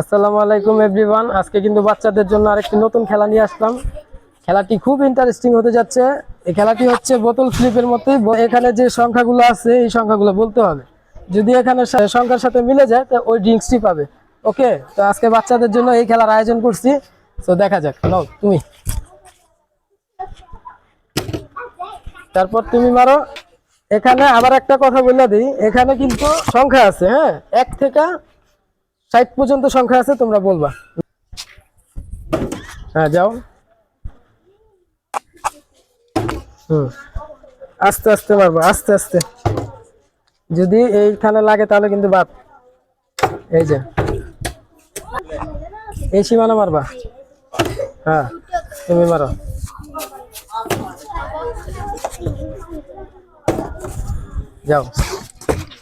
আসসালামু আলাইকুম এভরিওয়ান আজকে কিন্তু বাচ্চাদের জন্য আরেকটি নতুন খেলা নিয়ে আসলাম। খেলাটি খুব ইন্টারেস্টিং হতে যাচ্ছে। এই খেলাটি হচ্ছে বোতল ফ্লিপের মতোই এখানে যে সংখ্যাগুলো আছে, এই সংখ্যাগুলো বলতে হবে। যদি এখানে সংখ্যার সাথে মিলে যায়, তো ওই ড্রিঙ্কসটি পাবে। ওকে তো আজকে বাচ্চাদের জন্য এই খেলার আয়োজন করছি। তো দেখা যাক। নাও, তুমি। তারপর তুমি মারো। এখানে আবার একটা কথা বলে দিই। এখানে কিন্তু সংখ্যা আছে হ্যাঁ? এক থেকে ষাট পর্যন্ত সংখ্যা আছে, তোমরা বলবা। হ্যাঁ যাও। হুম। আস্তে আস্তে মারবো, আস্তে আস্তে। যদি এইখানে লাগে তাহলে কিন্তু বাদ। এই যে। এই সীমানা মারবা। হ্যাঁ তুমি মারো। যাও।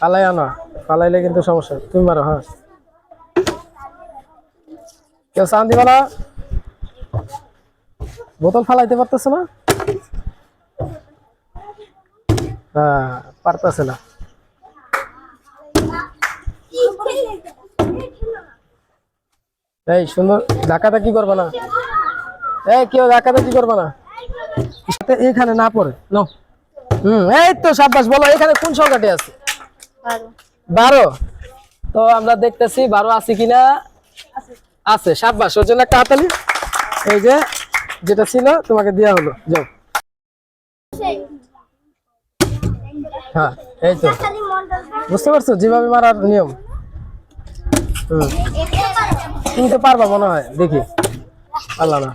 পালাই আনো। পালাইলে কিন্তু সমস্যা তুমি মারো হ্যাঁ। কেউ চান দিবা না? বোতল ফালাইতে পারতেছে না? হ্যাঁ পারতেছে না। এই সুন্দর ধাক্কাটা কি করবা না? এই কেউ ধাক্কাটা কি করবা না? সাথে এইখানে না পড়ে নো হুম এই তো সাব্বাস বলো এখানে কোন সংখ্যাটি আছে? বারো। তো আমরা দেখতেছি বারো আছে কিনা? আছে সাব্বাস ওর জন্য একটা হাতালি এই যে যেটা ছিল তোমাকে দেওয়া হলো। যাও। হ্যাঁ এই তো। বুঝতে পারছ? যেভাবে মারার নিয়ম। তুমি তো পারবা মনে হয় দেখি। পারলা না।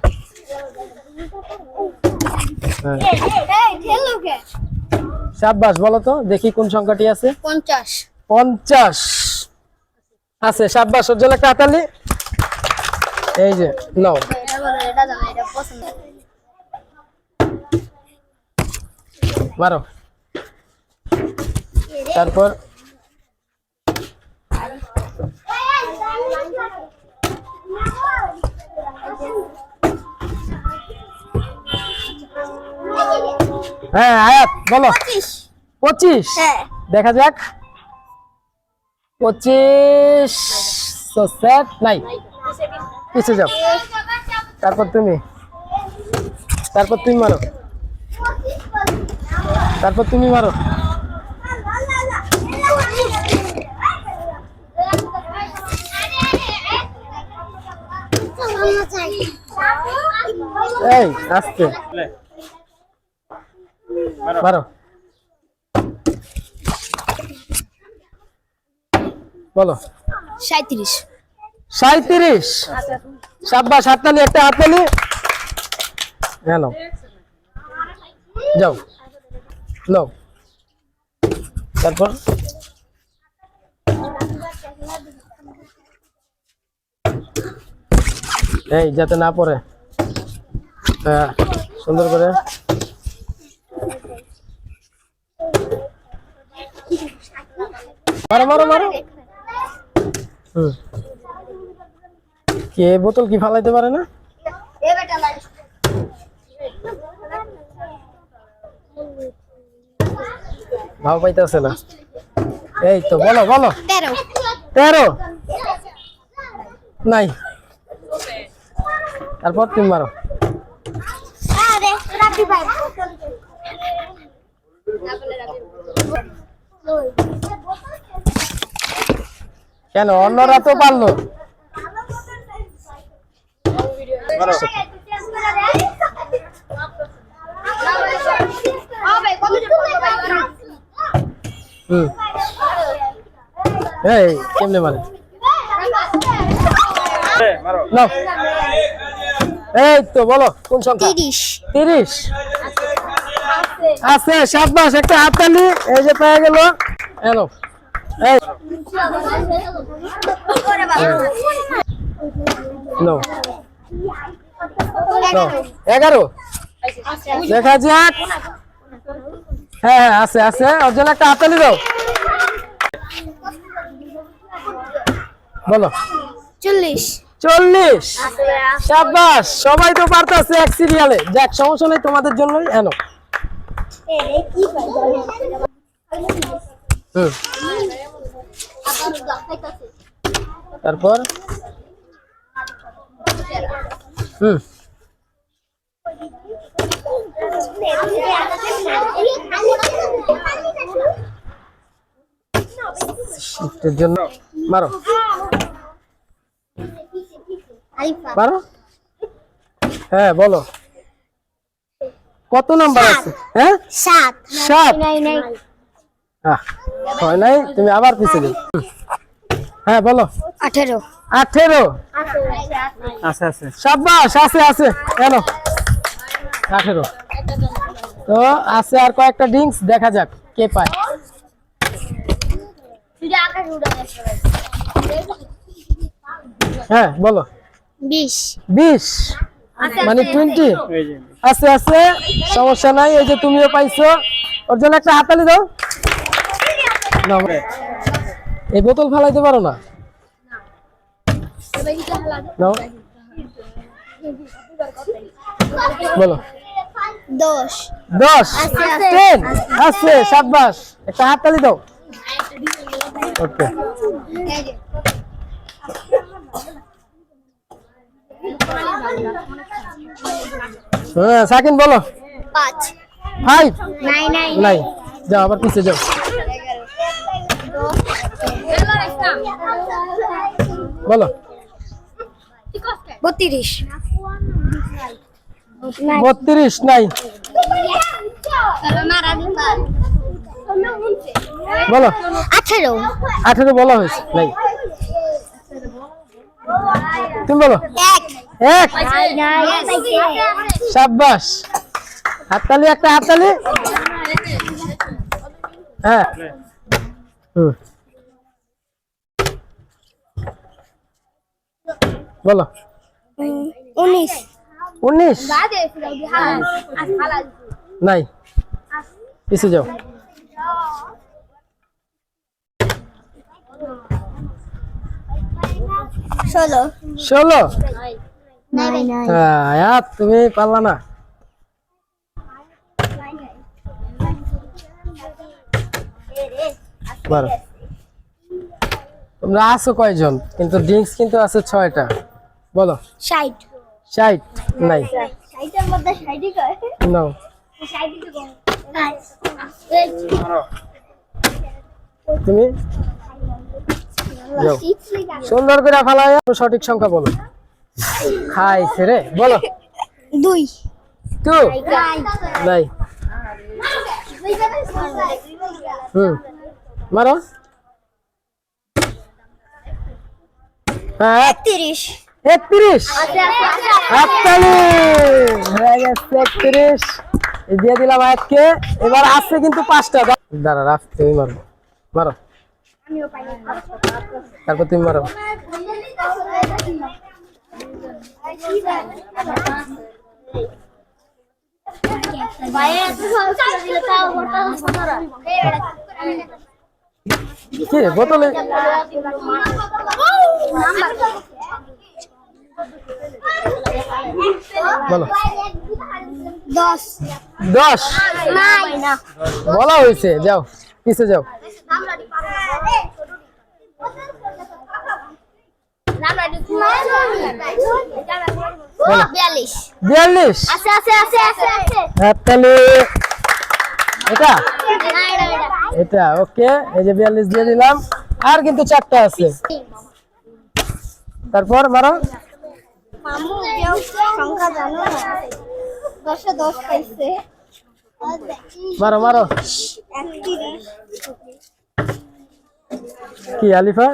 হ্যাঁ। সাব্বাস বলো তো দেখি কোন সংখ্যাটি আছে। পঞ্চাশ। পঞ্চাশ। আছে সাব্বাস ওর জন্য একটা হাতালি এই যে নাও। মারো। তারপর? হ্যাঁ আয়াত বলো। পঁচিশ। হ্যাঁ। দেখা যাক। পঁচিশ নাই। পিছিয়ে যাও। তারপর তুমি। তারপর তুমি মারো। তারপর তুমি মারো। এই আস্তে মারো। বলো। সাঁত্রিশ সাঁত্রিশ সাব্বাস, হাততালি, একটা হাততালি। হ্যাঁ যাও। নাও। তারপর? এই, যাতে না পড়ে। হ্যাঁ সুন্দর করে। মারো মারো মারো। হুম। কে বোতল কি ফালাইতে পারে না? ভাব পাইতেছে না। এই তো বলো বলো। তেরো। নাই। তারপর তুমি মারো। কেন অন্যরা তো পারল। হুম। এই কেমনে মানে নাও। এই তো বলো কোন সংখ্যা? তিরিশ। তিরিশ। আছে সাব্বাস একটা হাততালি এই যে পেয়ে গেল। এলো এই। নো নো এগারো। দেখা যাক হ্যাঁ হ্যাঁ আছে আছে। ওর জন্য একটা হাততালি দাও বলো। চল্লিশ। চল্লিশ। সাব্বাস সবাই তো পারতাছে এক সিরিয়ালে যাক সমস্যা নেই তোমাদের জন্যই এনো। হুম। তারপর? হুম। শিফটের জন্য মারো। মারো। হ্যাঁ বলো। কত নাম্বার আছে? হ্যাঁ? সাত। সাত। নাই নাই হয় নাই তুমি আবার পিছিয়ে হুম। হ্যাঁ বলো। আঠেরো। আঠেরো? আছে আছে। সাব্বাস আছে আছে। কেন আঠেরো। তো আছে আর কয়েকটা ড্রিঙ্কস দেখা যাক কে পায়। হ্যাঁ বলো। বিশ। বিশ? মানে টোয়েন্টি আছে আছে। সমস্যা নাই এই যে তুমিও পাইছো। ওর জন্য একটা হাতালি দাও। নাও। এই বোতল ফেলাইতে পারো না? বলো। দশ। দশ? আছে, আছে। টেন? আছে। সাব্বাস। একটা হাততালি দাও। ওকে। হ্যাঁ সাকিন বলো। পাঁচ। ফাইভ? নাই নাই নাই যাও আবার পিছিয়ে যাও। বলো। বত্রিশ। বত্রিশ নাই। বলো। আঠেরো। আঠেরো বলা হয়েছে নাই। তুমি বলো। এক। এক। সাব্বাস হাততালি একটা হাততালি। হ্যাঁ। হুম। বলো। উনিশ। উনিশ? নাই। পিছে যাও। ষোলো। ষোলো? হ্যাঁ তুমি পারলা না। তোমরা আছো কয়জন? কিন্তু ড্রিঙ্কস কিন্তু আছে ছয়টা। বলো। ষাট। ষাট? নাই। ষাটের মধ্যে ষাটই কয় নাও। তো কম। তুমি? সুন্দর করে ফালাই সঠিক সংখ্যা বলো। খাইছে রে বলো। দুই। টু? নাই। হুম। মারো। হ্যাঁ। তিরিশ একত্রিশ হাততালি হয়ে গেছে একত্রিশ এই দিয়ে দিলাম আজকে এবার আসছে কিন্তু পাঁচটা দা- দাঁড়া রাখ তুমি মারো মারো তারপর তুমি মারো কি রে, বোতলে বলো। দশ। বলা হয়েছে যাও পিছে যাও। বিয়াল্লিশ। হাততালি এটা? ওকে এই যে বিয়াল্লিশ দিয়ে দিলাম। আর কিন্তু চারটা আছে। তারপর মারো। মামু কেউ সংখ্যা জানো না দশে দশ পাইছে মারো মারো। কি আলিফা?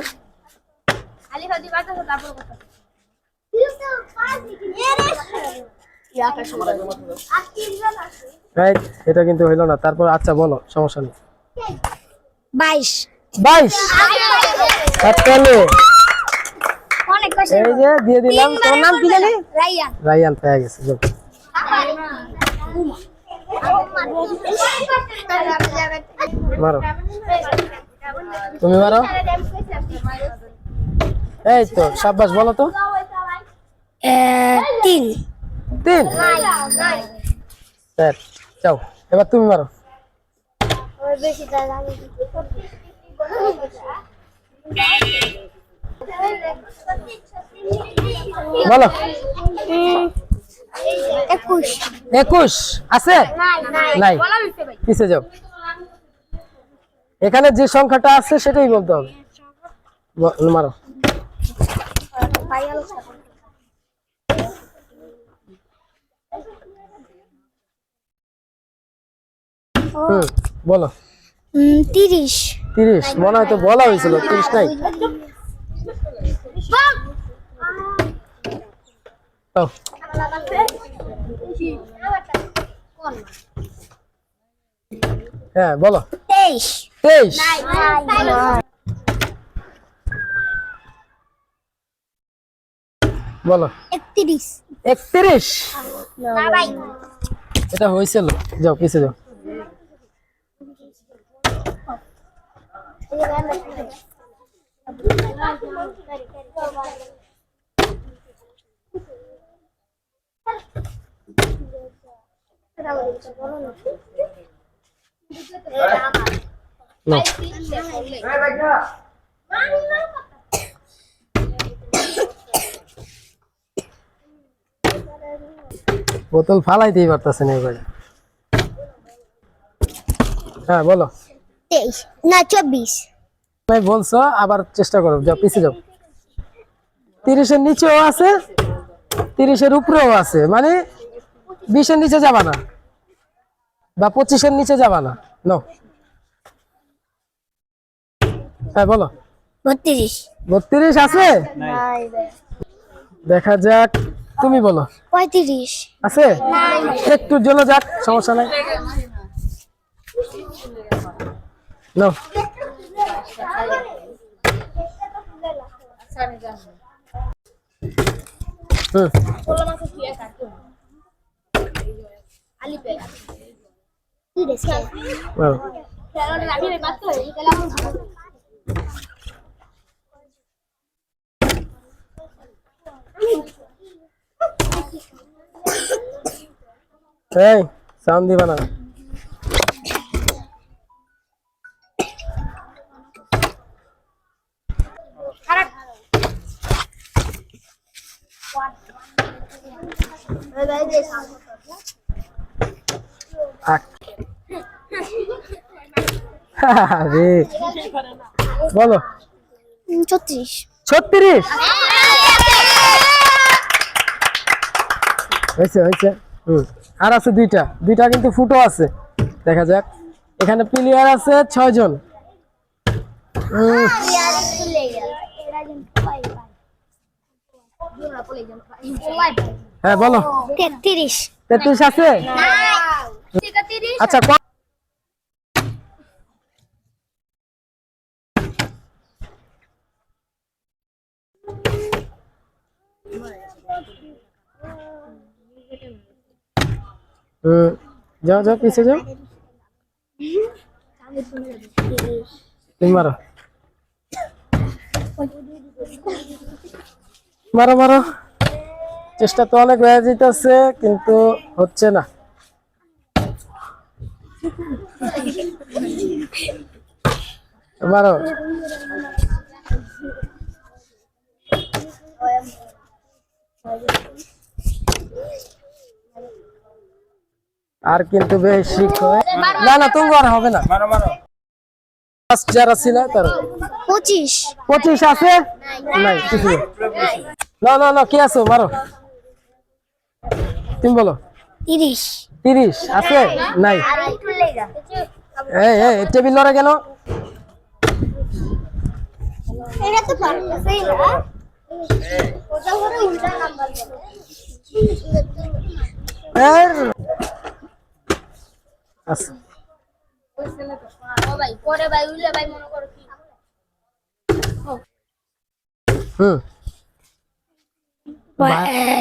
রাইট এটা কিন্তু হইল না। তারপর আচ্ছা বলো সমস্যা নেই। বাইশ। বাইশ? অনেক এই যে দিয়ে দিলাম। তোমার নাম কি জানি? রাইয়া রাইয়ান পেয়ে গেছে। মারো। তুমি মারো। এই তো সাব্বাস বলো তো। তিন। তিন? স্যার যাও এবার তুমি মারো। বলো। একুশ। আছে? নাই পিছে যাও। এখানে যে সংখ্যাটা আছে সেটাই বলতে হবে। মারো। বলো। তিরিশ। তিরিশ। মনে হয় তো বলা হয়েছিল। তিরিশ নাই। হ্যাঁ বলো। তেইশ। তেইশ। বলো। একত্রিশ। একত্রিশ। এটা হয়েছিল যাও পিছে যাও। নাও। বোতল ফালাইতেই পারতেছে না এবারে। হ্যাঁ বলো। তেইশ না চব্বিশ। নাই বলছো আবার চেষ্টা করো যাও পিছিয়ে যাও। তিরিশের নিচেও আছে তিরিশের উপরেও আছে মানে বিশের নিচে যাবা না। বা পঁচিশের নিচে যাবা না। নো হ্যাঁ বলো। বত্রিশ। বত্রিশ আছে? দেখা যাক। তুমি বলো। পঁয়ত্রিশ। আছে? একটু জন্য যাক সমস্যা নাই। নাও। হুম। এই সাউন্ড দিবা না আক। আরে বলো। ছত্রিশ। ছত্রিশ? হয়েছে হয়েছে। হুম। আর আছে দুইটা। দুইটা কিন্তু ফুটো আছে। দেখা যাক। এখানে প্লেয়ার আছে ছয় জন। হ্যাঁ বলো। তেত্রিশ। তেত্রিশ আছে? আচ্ছা ক- হুম যাও যাও, পিছে যাও। তুমি মারো। মারো মারো। চেষ্টা তো অনেক হয়ে যেতেছে কিন্তু হচ্ছে না। মারো। আর কিন্তু বেশি না না তুমি আর হবে না। যারা ছিল তার পঁচিশ। পঁচিশ আছে? নাই। কিছু। না। না না কি আছো? মারো। তুমি বলো। তিরিশ। তিরিশ আছে? নাই। এই এই টেবিল লড়ে কেন? এটা তো পারতেছেই না। ওটা করে উল্টা নাম্বার। কি হুম।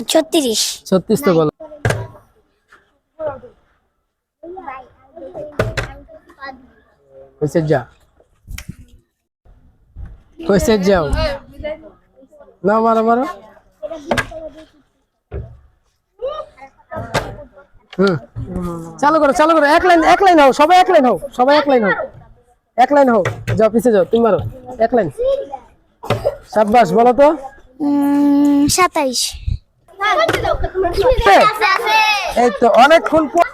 ছত্রিশ। ছত্রিশ তো বলো। কইসে যা। কইসে যাও। না মারো মারো। হুম চালু করো চালু করো। এক লাইন এক লাইন হও সবাই এক লাইন হও সবাই এক লাইন হও। এক লাইন হও। যাও পিছে যাও তুমি মারো। এক লাইন। সাব্বাস বলো তো। সাতাইশ। এই তো অনেকক্ষণ পর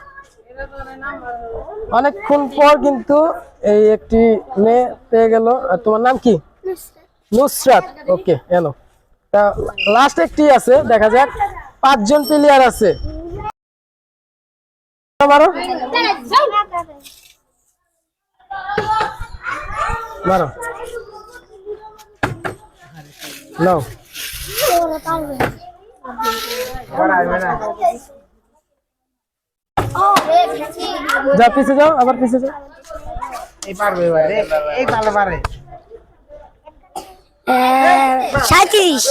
অনেকক্ষণ পর কিন্তু এই একটি মেয়ে পেয়ে গেল। আর তোমার নাম কি? নুসরাত। ওকে এলো। তা লাস্ট একটি আছে দেখা যাক। পাঁচজন প্লেয়ার আছে। মারো মারো নাও। যা পিছে যাও আবার পিছে যাও। এই পারবে এবারে এই ভালো পারে। সাঁত্রিশ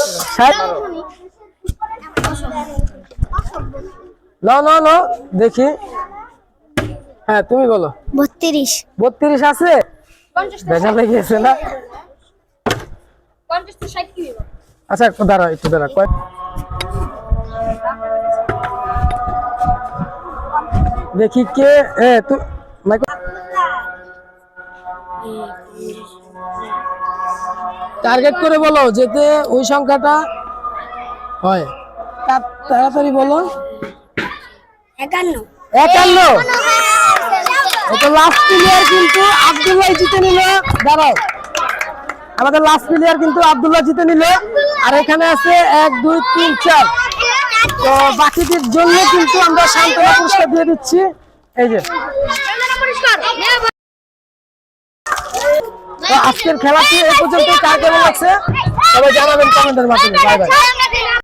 দেখি। হ্যাঁ তুমি বলো। বত্রিশ। বত্রিশ আছে? ভেজা লেগেছে না? আচ্ছা দাঁড়া একটু দাঁড়া কয় দেখি কে এ তুই টার্গেট করে বলো যেতে ওই সংখ্যাটা হয়। তাড়াতাড়ি বলো। একান্ন? একান্ন। এটা লাস্ট প্লেয়ার কিন্তু আব্দুল্লাহ জিতে নিল, দাঁড়াও। আমাদের লাস্ট প্লেয়ার কিন্তু আব্দুল্লাহ জিতে নিল, আর এখানে আছে এক, দুই, তিন, চার। তো বাকিদের জন্য কিন্তু আমরা সান্ত্বনা পুরস্কার দিয়ে দিচ্ছি। এই যে। তো আজকের খেলাটি এই পর্যন্ত কার কেমন লাগছে সবাই জানাবেন কমেন্টের মাধ্যমে। Bye bye